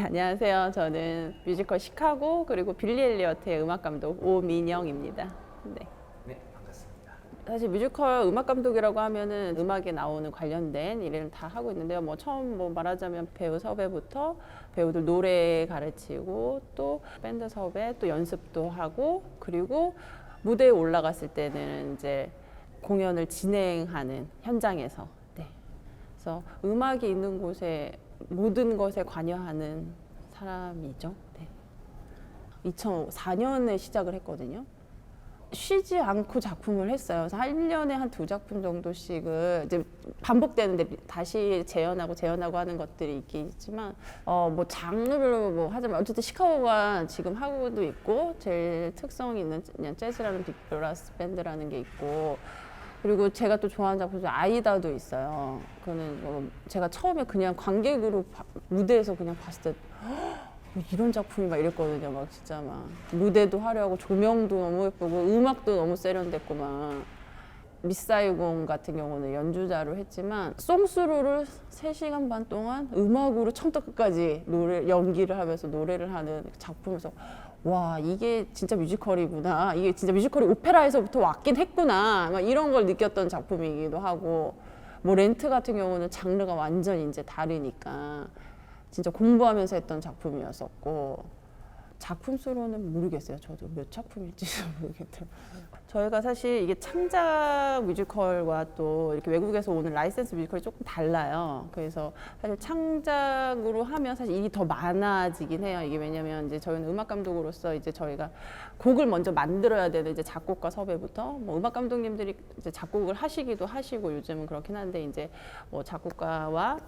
네, 안녕하세요. 저는 뮤지컬 시카고 그리고 빌리 엘리어트의 음악 감독 오민영입니다. 네. 네, 반갑습니다. 사실 뮤지컬 음악 감독이라고 하면은 음악에 나오는 관련된 일을 다 하고 있는데요. 뭐 처음 뭐 말하자면 배우 섭외부터 배우들 노래 가르치고 또 밴드 섭외 또 연습도 하고 그리고 무대에 올라갔을 때는 이제 공연을 진행하는 현장에서 네. 그래서 음악이 있는 곳에 모든 것에 관여하는 사람이죠. 네. 2004년에 시작을 했거든요. 쉬지 않고 작품을 했어요. 그래서 한 1년에 한 두 작품 정도씩을 이제 반복되는데 다시 재현하고 재현하고 하는 것들이 있긴 있지만 어 뭐 장르별로 뭐 하자면 어쨌든 시카고가 지금 하고도 있고 제일 특성 있는 재즈라는 빅브라스 밴드라는 게 있고 그리고 제가 또 좋아하는 작품 중에 아이다도 있어요. 그거는 뭐 제가 처음에 그냥 관객으로 바- 무대에서 그냥 봤을 때 뭐 이런 작품이 막 이랬거든요. 막 진짜 막 무대도 화려하고 조명도 너무 예쁘고 음악도 너무 세련됐고 막 미사이공 같은 경우는 연주자로 했지만 송스루를 3시간 반 동안 음악으로 처음부터 끝까지 노래 연기를 하면서 노래를 하는 작품에서 와 이게 진짜 뮤지컬이구나. 이게 진짜 뮤지컬이 오페라에서부터 왔긴 했구나. 막 이런 걸 느꼈던 작품이기도 하고 뭐 렌트 같은 경우는 장르가 완전 이제 다르니까 진짜 공부하면서 했던 작품이었었고 작품 수로는 모르겠어요. 저도 몇 작품일지 모르겠더라고요. 저희가 사실 이게 창작 뮤지컬과 또 이렇게 외국에서 오는 라이센스 뮤지컬이 조금 달라요. 그래서 사실 창작으로 하면 사실 일이 더 많아지긴 해요. 이게 왜냐면 이제 저희는 음악 감독으로서 이제 저희가 곡을 먼저 만들어야 되는 이제 작곡가 섭외부터 뭐 음악 감독님들이 이제 작곡을 하시기도 하시고 요즘은 그렇긴 한데 이제 뭐 작곡가와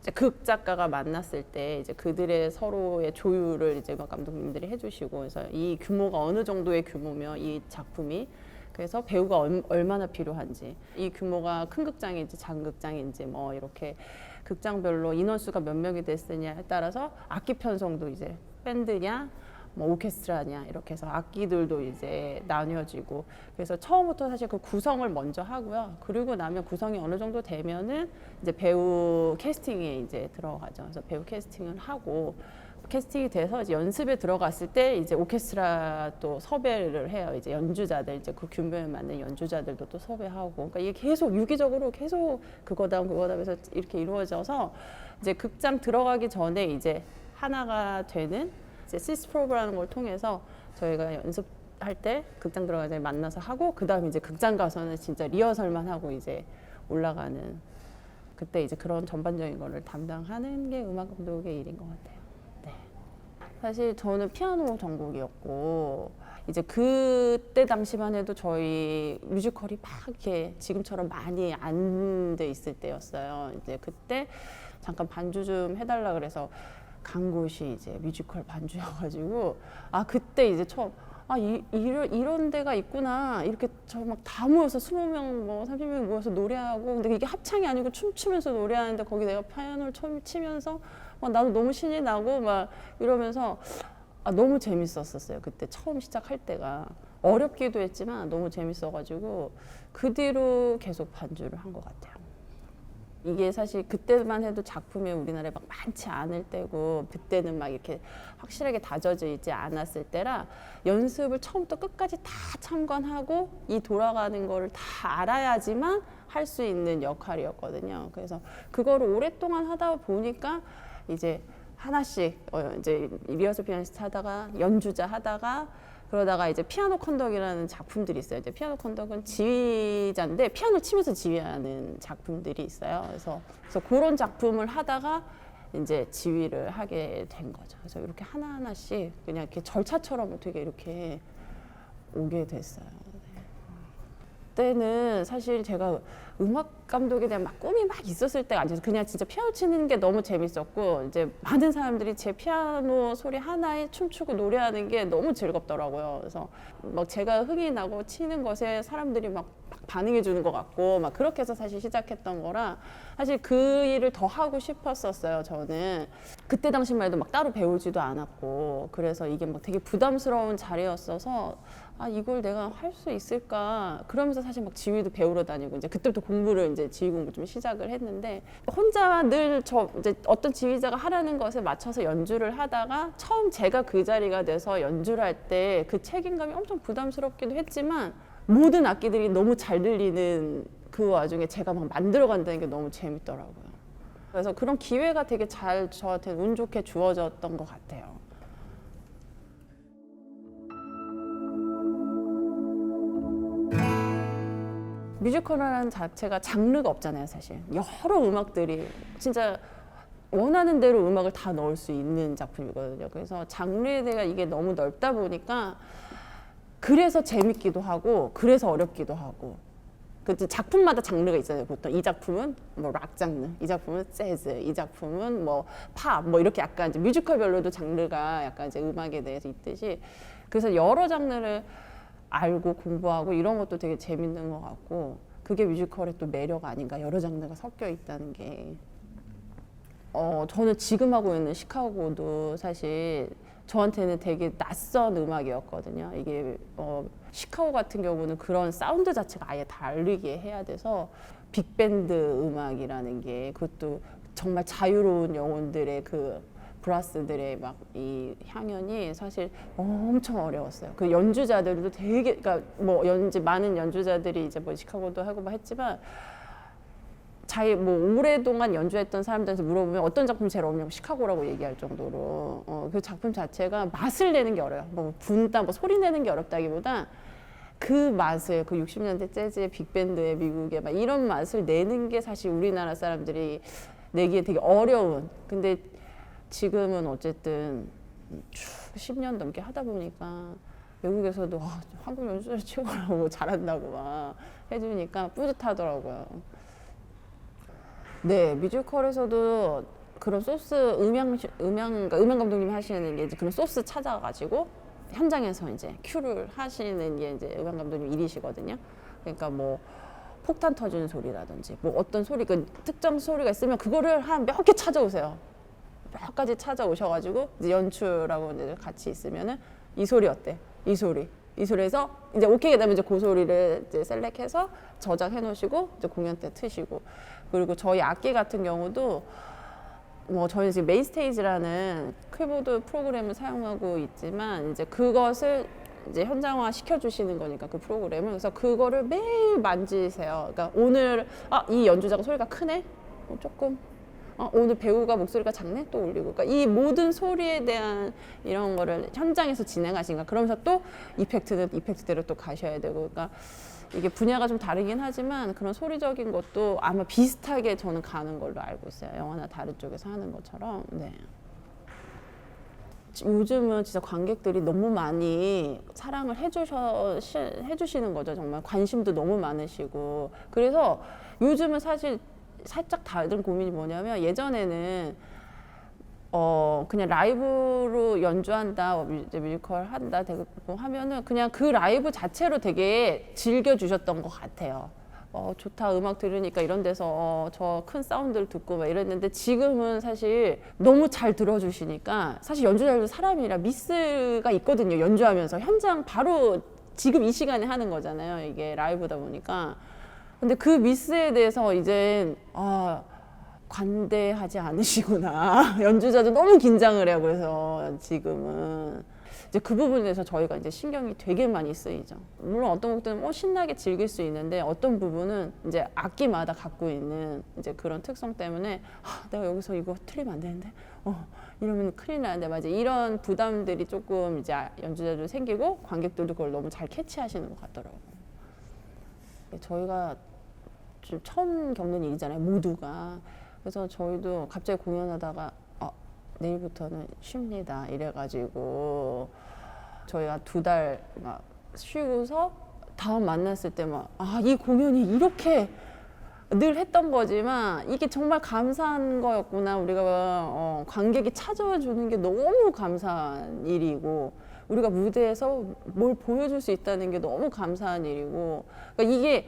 이제 극 작가가 만났을 때 이제 그들의 서로의 조율을 이제 음악 감독님들이 해주시고 그래서 이 규모가 어느 정도의 규모며 이 작품이 그래서 배우가 얼, 얼마나 필요한지 이 규모가 큰 극장인지 작은 극장인지 뭐 이렇게 극장별로 인원수가 몇 명이 됐느냐에 따라서 악기 편성도 이제 밴드냐 뭐 오케스트라냐 이렇게 해서 악기들도 이제 나뉘어지고 그래서 처음부터 사실 그 구성을 먼저 하고요. 그리고 나면 구성이 어느 정도 되면은 이제 배우 캐스팅에 이제 들어가죠. 그래서 배우 캐스팅을 하고 캐스팅이 돼서 이제 연습에 들어갔을 때 이제 오케스트라 또 섭외를 해요. 이제 연주자들 이제 그 규모에 맞는 연주자들도 또 섭외하고 그러니까 이게 계속 유기적으로 계속 그거다음 그거다음 해서 이렇게 이루어져서 이제 극장 들어가기 전에 이제 하나가 되는 이제 시스프로브라는 걸 통해서 저희가 연습할 때 극장 들어가기 전에 만나서 하고 그다음 이제 극장 가서는 진짜 리허설만 하고 이제 올라가는 그때 이제 그런 전반적인 거를 담당하는 게 음악 감독의 일인 것 같아요. 네. 사실 저는 피아노 전공이었고 이제 그때 당시만 해도 저희 뮤지컬이 막 이렇게 지금처럼 많이 안 돼 있을 때였어요. 이제 그때 잠깐 반주 좀 해달라 그래서 간 곳이 이제 뮤지컬 반주여가지고 아 그때 이제 처음 아 이, 이런 이런 데가 있구나. 이렇게 저 막 다 모여서 20명 뭐 30명 모여서 노래하고 근데 이게 합창이 아니고 춤추면서 노래하는데 거기 내가 피아노를 처음 치면서 막 나도 너무 신이 나고 막 이러면서 아 너무 재밌었었어요. 그때 처음 시작할 때가. 어렵기도 했지만 너무 재밌어가지고 그 뒤로 계속 반주를 한 것 같아요. 이게 사실 그때만 해도 작품이 우리나라에 막 많지 않을 때고 그때는 막 이렇게 확실하게 다져져 있지 않았을 때라 연습을 처음부터 끝까지 다 참관하고 이 돌아가는 거를 다 알아야지만 할 수 있는 역할이었거든요. 그래서 그거를 오랫동안 하다 보니까 이제 하나씩 어 이제 리허설 피아니스트 하다가 연주자 하다가 그러다가 이제 피아노 컨덕이라는 작품들이 있어요. 이제 피아노 컨덕은 지휘자인데 피아노 치면서 지휘하는 작품들이 있어요. 그래서 그래서 그런 작품을 하다가 이제 지휘를 하게 된 거죠. 그래서 이렇게 하나 하나씩 그냥 이렇게 절차처럼 되게 이렇게 오게 됐어요. 네. 그때는 사실 제가 음악 감독에 대한 막 꿈이 막 있었을 때가 아니어서 그냥 진짜 피아노 치는 게 너무 재밌었고 이제 많은 사람들이 제 피아노 소리 하나에 춤추고 노래하는 게 너무 즐겁더라고요. 그래서 막 제가 흥이 나고 치는 것에 사람들이 막, 막 반응해 주는 것 같고 막 그렇게 해서 사실 시작했던 거라 사실 그 일을 더 하고 싶었었어요 저는 그때 당시만 해도 막 따로 배우지도 않았고 그래서 이게 막 되게 부담스러운 자리였어서 아 이걸 내가 할 수 있을까 그러면서 사실 막 지휘도 배우러 다니고 이제 그때부터 공부를 이제 지휘 공부 좀 시작을 했는데 혼자 늘 저 이제 어떤 지휘자가 하라는 것에 맞춰서 연주를 하다가 처음 제가 그 자리가 돼서 연주를 할 때 그 책임감이 엄청 부담스럽기도 했지만 모든 악기들이 너무 잘 들리는 그 와중에 제가 막 만들어 간다는 게 너무 재밌더라고요. 그래서 그런 기회가 되게 잘 저한테 운 좋게 주어졌던 것 같아요. 뮤지컬이라는 자체가 장르가 없잖아요, 사실. 여러 음악들이 진짜 원하는 대로 음악을 다 넣을 수 있는 작품이거든요. 그래서 장르에 대한 이게 너무 넓다 보니까 그래서 재밌기도 하고 그래서 어렵기도 하고 그 작품마다 장르가 있잖아요. 보통 이 작품은 뭐 락 장르, 이 작품은 재즈, 이 작품은 뭐 팝, 뭐 이렇게 약간 이제 뮤지컬별로도 장르가 약간 이제 음악에 대해서 있듯이 그래서 여러 장르를 알고 공부하고 이런 것도 되게 재밌는 것 같고 그게 뮤지컬의 또 매력 아닌가 여러 장르가 섞여 있다는 게 어, 저는 지금 하고 있는 시카고도 사실 저한테는 되게 낯선 음악이었거든요. 이게 어, 시카고 같은 경우는 그런 사운드 자체가 아예 다르게 해야 돼서 빅밴드 음악이라는 게 그것도 정말 자유로운 영혼들의 그 브라스들의 막 이 향연이 사실 엄청 어려웠어요. 그 연주자들도 되게 그러니까 뭐 연주 많은 연주자들이 이제 뭐 시카고도 하고 막 했지만 자기 뭐 오랫동안 연주했던 사람들한테 물어보면 어떤 작품이 제일 어렵냐고 시카고라고 얘기할 정도로 어, 그 작품 자체가 맛을 내는 게 어려요. 뭐 분다 뭐 소리 내는 게 어렵다기보다 그 맛을 그 60년대 재즈의 빅밴드의 미국의 막 이런 맛을 내는 게 사실 우리나라 사람들이 내기에 되게 어려운 근데 지금은 어쨌든 쭉 10년 넘게 하다 보니까 외국에서도 와, 한국 연주자 최고라고 잘한다고 막 해주니까 뿌듯하더라고요. 네, 뮤지컬에서도 그런 소스 음향 시- 음향 그러니까 음향 감독님이 하시는 게 이제 그런 소스 찾아가지고 현장에서 이제 큐를 하시는 게 이제 음향 감독님 일이시거든요. 그러니까 뭐 폭탄 터지는 소리라든지 뭐 어떤 소리 그 특정 소리가 있으면 그거를 한 몇 개 찾아오세요. 몇 가지 찾아오셔가지고 이제 연출하고 이제 같이 있으면은 이 소리 어때? 이 소리. 이 소리에서 이제 오케이가 되면 이제 그 소리를 이제 셀렉해서 저장해 놓으시고 이제 공연 때 트시고 그리고 저희 악기 같은 경우도 뭐 저희 지금 메인 스테이지라는 키보드 프로그램을 사용하고 있지만 이제 그것을 이제 현장화 시켜주시는 거니까 그 프로그램을 그래서 그거를 매일 만지세요. 그러니까 오늘 아 이 연주자가 소리가 크네, 어, 조금 어, 오늘 배우가 목소리가 작네? 또 올리고. 그러니까 이 모든 소리에 대한 이런 거를 현장에서 진행하시니까 그러면서 또 이펙트는 이펙트대로 또 가셔야 되고. 그러니까 이게 분야가 좀 다르긴 하지만 그런 소리적인 것도 아마 비슷하게 저는 가는 걸로 알고 있어요. 영화나 다른 쪽에서 하는 것처럼. 네. 요즘은 진짜 관객들이 너무 많이 사랑을 해주셔 시- 해주시는 거죠 정말. 관심도 너무 많으시고. 그래서 요즘은 사실 살짝 다른 고민이 뭐냐면 예전에는 어 그냥 라이브로 연주한다 뭐 뮤- 이제 뮤지컬 한다 되고 하면은 그냥 그 라이브 자체로 되게 즐겨 주셨던 것 같아요. 어 좋다 음악 들으니까 이런 데서 어, 저 큰 사운드를 듣고 막 이랬는데 지금은 사실 너무 잘 들어주시니까 사실 연주자들도 사람이라 미스가 있거든요 연주하면서 현장 바로 지금 이 시간에 하는 거잖아요 이게 라이브다 보니까 근데 그 미스에 대해서 이제 아 관대하지 않으시구나. 연주자도 너무 긴장을 해요 그래서 지금은. 이제 그 부분에 대해서 저희가 이제 신경이 되게 많이 쓰이죠. 물론 어떤 곡들은 뭐 신나게 즐길 수 있는데 어떤 부분은 이제 악기마다 갖고 있는 이제 그런 특성 때문에 아, 내가 여기서 이거 틀리면 안 되는데 어 이러면 큰일 나는데 맞아 이런 부담들이 조금 이제 연주자들 생기고 관객들도 그걸 너무 잘 캐치하시는 것 같더라고요. 저희가 좀 처음 겪는 일이잖아요, 모두가. 그래서 저희도 갑자기 공연하다가 어, 내일부터는 쉽니다. 이래가지고 저희가 두 달 막 쉬고서 다음 만났을 때 막 아, 이 공연이 이렇게 늘 했던 거지만 이게 정말 감사한 거였구나. 우리가 어, 관객이 찾아와 주는 게 너무 감사한 일이고 우리가 무대에서 뭘 보여줄 수 있다는 게 너무 감사한 일이고 그러니까 이게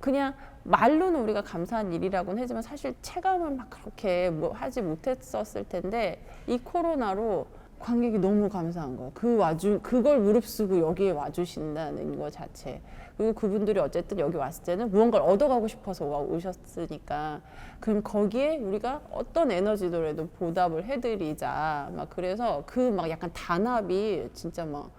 그냥 말로는 우리가 감사한 일이라고는 하지만 사실 체감을 막 그렇게 뭐 하지 못했었을 텐데 이 코로나로 관객이 너무 감사한 거예요. 그 와주 그걸 무릅쓰고 여기에 와주신다는 거 자체. 그리고 그분들이 어쨌든 여기 왔을 때는 무언가를 얻어가고 싶어서 와 오셨으니까 그럼 거기에 우리가 어떤 에너지더라도 보답을 해드리자. 막 그래서 그 막 약간 단합이 진짜 막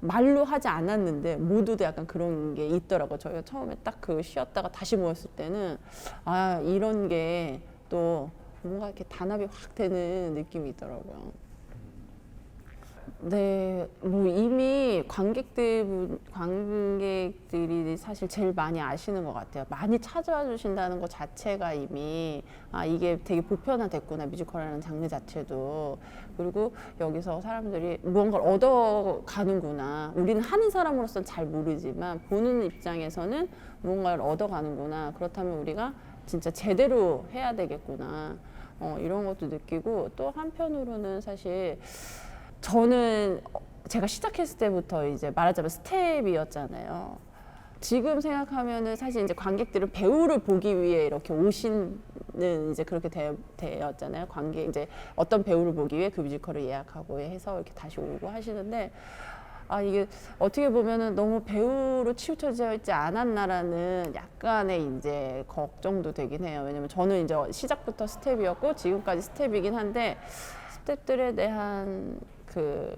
말로 하지 않았는데 모두도 약간 그런 게 있더라고. 요 저희가 처음에 딱 그 쉬었다가 다시 모였을 때는 아 이런 게 또 뭔가 이렇게 단합이 확 되는 느낌이 있더라고요. 네, 뭐 이미 관객들 관객들이 사실 제일 많이 아시는 것 같아요. 많이 찾아와 주신다는 것 자체가 이미 아 이게 되게 보편화됐구나 뮤지컬이라는 장르 자체도 그리고 여기서 사람들이 무언가를 얻어가는구나. 우리는 하는 사람으로서는 잘 모르지만 보는 입장에서는 무언가를 얻어가는구나. 그렇다면 우리가 진짜 제대로 해야 되겠구나. 어, 이런 것도 느끼고 또 한편으로는 사실 저는 제가 시작했을 때부터 이제 말하자면 스텝이었잖아요. 지금 생각하면은 사실 이제 관객들은 배우를 보기 위해 이렇게 오시는 이제 그렇게 되, 되었잖아요. 관객 이제 어떤 배우를 보기 위해 그 뮤지컬을 예약하고 해서 이렇게 다시 오고 하시는데 아 이게 어떻게 보면은 너무 배우로 치우쳐져 있지 않았나라는 약간의 이제 걱정도 되긴 해요. 왜냐면 저는 이제 시작부터 스텝이었고 지금까지 스텝이긴 한데 스텝들에 대한 그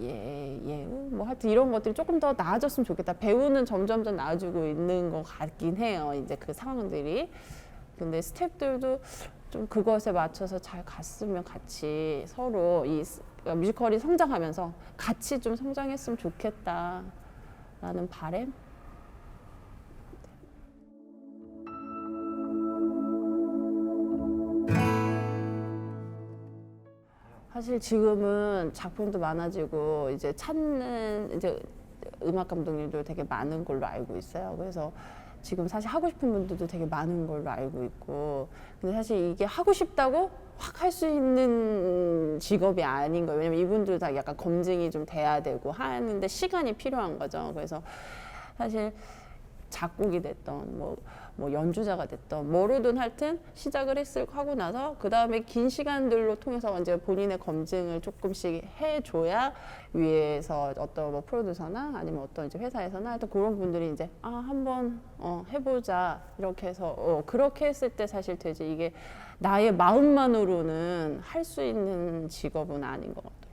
예, 예, 뭐 하여튼 이런 것들이 조금 더 나아졌으면 좋겠다. 배우는 점점 더 나아지고 있는 것 같긴 해요. 이제 그 상황들이. 근데 스탭들도 좀 그것에 맞춰서 잘 갔으면 같이 서로 이 스- 그러니까 뮤지컬이 성장하면서 같이 좀 성장했으면 좋겠다라는 바램? 사실 지금은 작품도 많아지고 이제 찾는 이제 음악 감독님도 되게 많은 걸로 알고 있어요. 그래서 지금 사실 하고 싶은 분들도 되게 많은 걸로 알고 있고 근데 사실 이게 하고 싶다고 확 할 수 있는 직업이 아닌 거예요. 왜냐면 이분들 다 약간 검증이 좀 돼야 되고 하는데 시간이 필요한 거죠. 그래서 사실 작곡이 됐던 뭐, 뭐 연주자가 됐던 뭐로든 하여튼 시작을 했을 하고 나서 그 다음에 긴 시간들로 통해서 이제 본인의 검증을 조금씩 해줘야 위에서 어떤 뭐 프로듀서나 아니면 어떤 이제 회사에서나 하여튼 그런 분들이 이제 아 한번 어, 해보자 이렇게 해서 어, 그렇게 했을 때 사실 되지 이게 나의 마음만으로는 할 수 있는 직업은 아닌 것 같아요.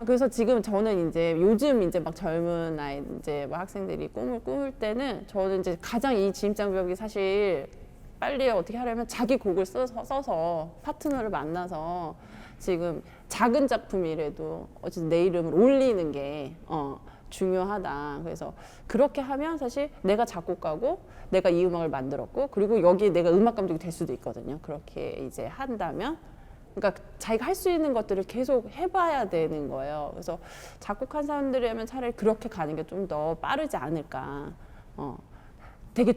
그래서 지금 저는 이제 요즘 이제 막 젊은 아이 이제 막 학생들이 꿈을 꾸을 때는 저는 이제 가장 이 진입장벽이 사실 빨리 어떻게 하려면 자기 곡을 써서, 써서 파트너를 만나서 지금 작은 작품이라도 어쨌든 내 이름을 올리는 게 어, 중요하다. 그래서 그렇게 하면 사실 내가 작곡가고 내가 이 음악을 만들었고 그리고 여기 내가 음악 감독이 될 수도 있거든요. 그렇게 이제 한다면 그러니까 자기가 할 수 있는 것들을 계속 해봐야 되는 거예요. 그래서 작곡한 사람들이라면 차라리 그렇게 가는 게 좀 더 빠르지 않을까. 어. 되게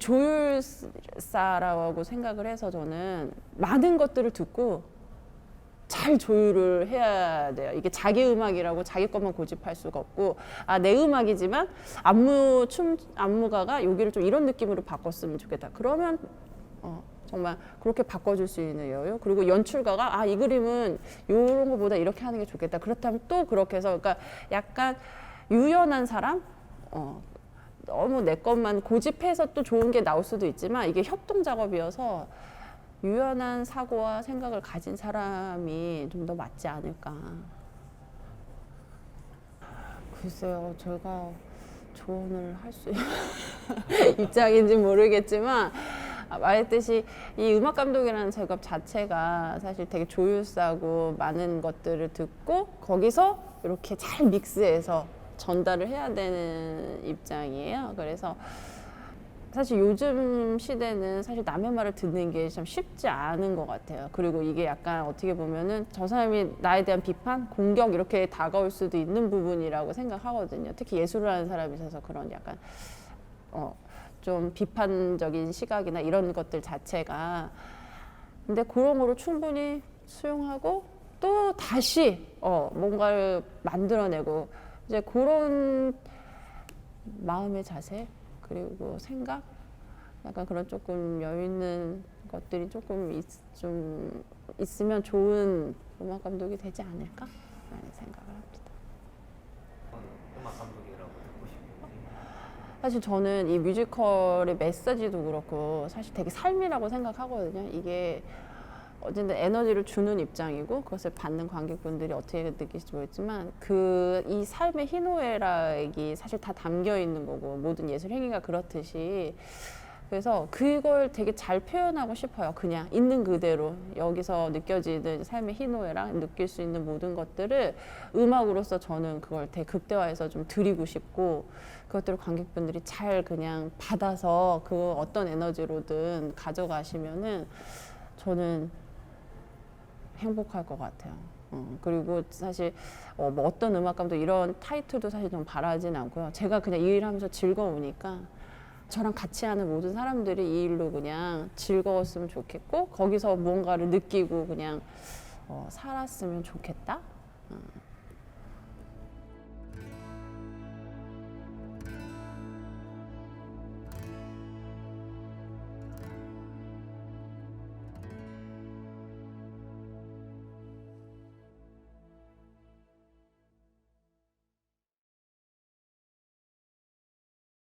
조율사라고 생각을 해서 저는 많은 것들을 듣고 잘 조율을 해야 돼요. 이게 자기 음악이라고 자기 것만 고집할 수가 없고, 아, 내 음악이지만 안무, 춤, 안무가가 여기를 좀 이런 느낌으로 바꿨으면 좋겠다. 그러면, 어, 정말 그렇게 바꿔줄 수 있는 여유. 그리고 연출가가, 아, 이 그림은 이런 거보다 이렇게 하는 게 좋겠다. 그렇다면 또 그렇게 해서, 그러니까 약간 유연한 사람? 어, 너무 내 것만 고집해서 또 좋은 게 나올 수도 있지만 이게 협동 작업이어서 유연한 사고와 생각을 가진 사람이 좀 더 맞지 않을까. 글쎄요, 제가 조언을 할수 입장인지 모르겠지만 아, 말했듯이 이 음악 감독이라는 직업 자체가 사실 되게 조율사고 많은 것들을 듣고 거기서 이렇게 잘 믹스해서 전달을 해야 되는 입장이에요. 그래서 사실 요즘 시대는 사실 남의 말을 듣는 게 참 쉽지 않은 것 같아요. 그리고 이게 약간 어떻게 보면은 저 사람이 나에 대한 비판, 공격 이렇게 다가올 수도 있는 부분이라고 생각하거든요. 특히 예술을 하는 사람이 있어서 그런 약간 어, 좀 비판적인 시각이나 이런 것들 자체가 근데 그런 거를 충분히 수용하고 또 다시 어, 뭔가를 만들어내고 이제 그런 마음의 자세 그리고 생각 약간 그런 조금 여유 있는 것들이 조금 있, 좀 있으면 좋은 음악 감독이 되지 않을까라는 생각을 합니다. 음악 감독이라고 듣고 싶은지 사실 저는 이 뮤지컬의 메시지도 그렇고 사실 되게 삶이라고 생각하거든요. 이게 어쨌든 에너지를 주는 입장이고 그것을 받는 관객분들이 어떻게 느낄지 모르겠지만 그 이 삶의 희노애락이 사실 다 담겨 있는 거고 모든 예술 행위가 그렇듯이 그래서 그걸 되게 잘 표현하고 싶어요. 그냥 있는 그대로 여기서 느껴지는 삶의 희노애락 느낄 수 있는 모든 것들을 음악으로서 저는 그걸 되게 극대화해서 좀 드리고 싶고 그것들을 관객분들이 잘 그냥 받아서 그 어떤 에너지로든 가져가시면은 저는 행복할 것 같아요. 어, 그리고 사실 어, 뭐 어떤 음악 감독 이런 타이틀도 사실 좀 바라진 않고요. 제가 그냥 이 일을 하면서 즐거우니까 저랑 같이 하는 모든 사람들이 이 일로 그냥 즐거웠으면 좋겠고 거기서 무언가를 느끼고 그냥 어, 살았으면 좋겠다. 어,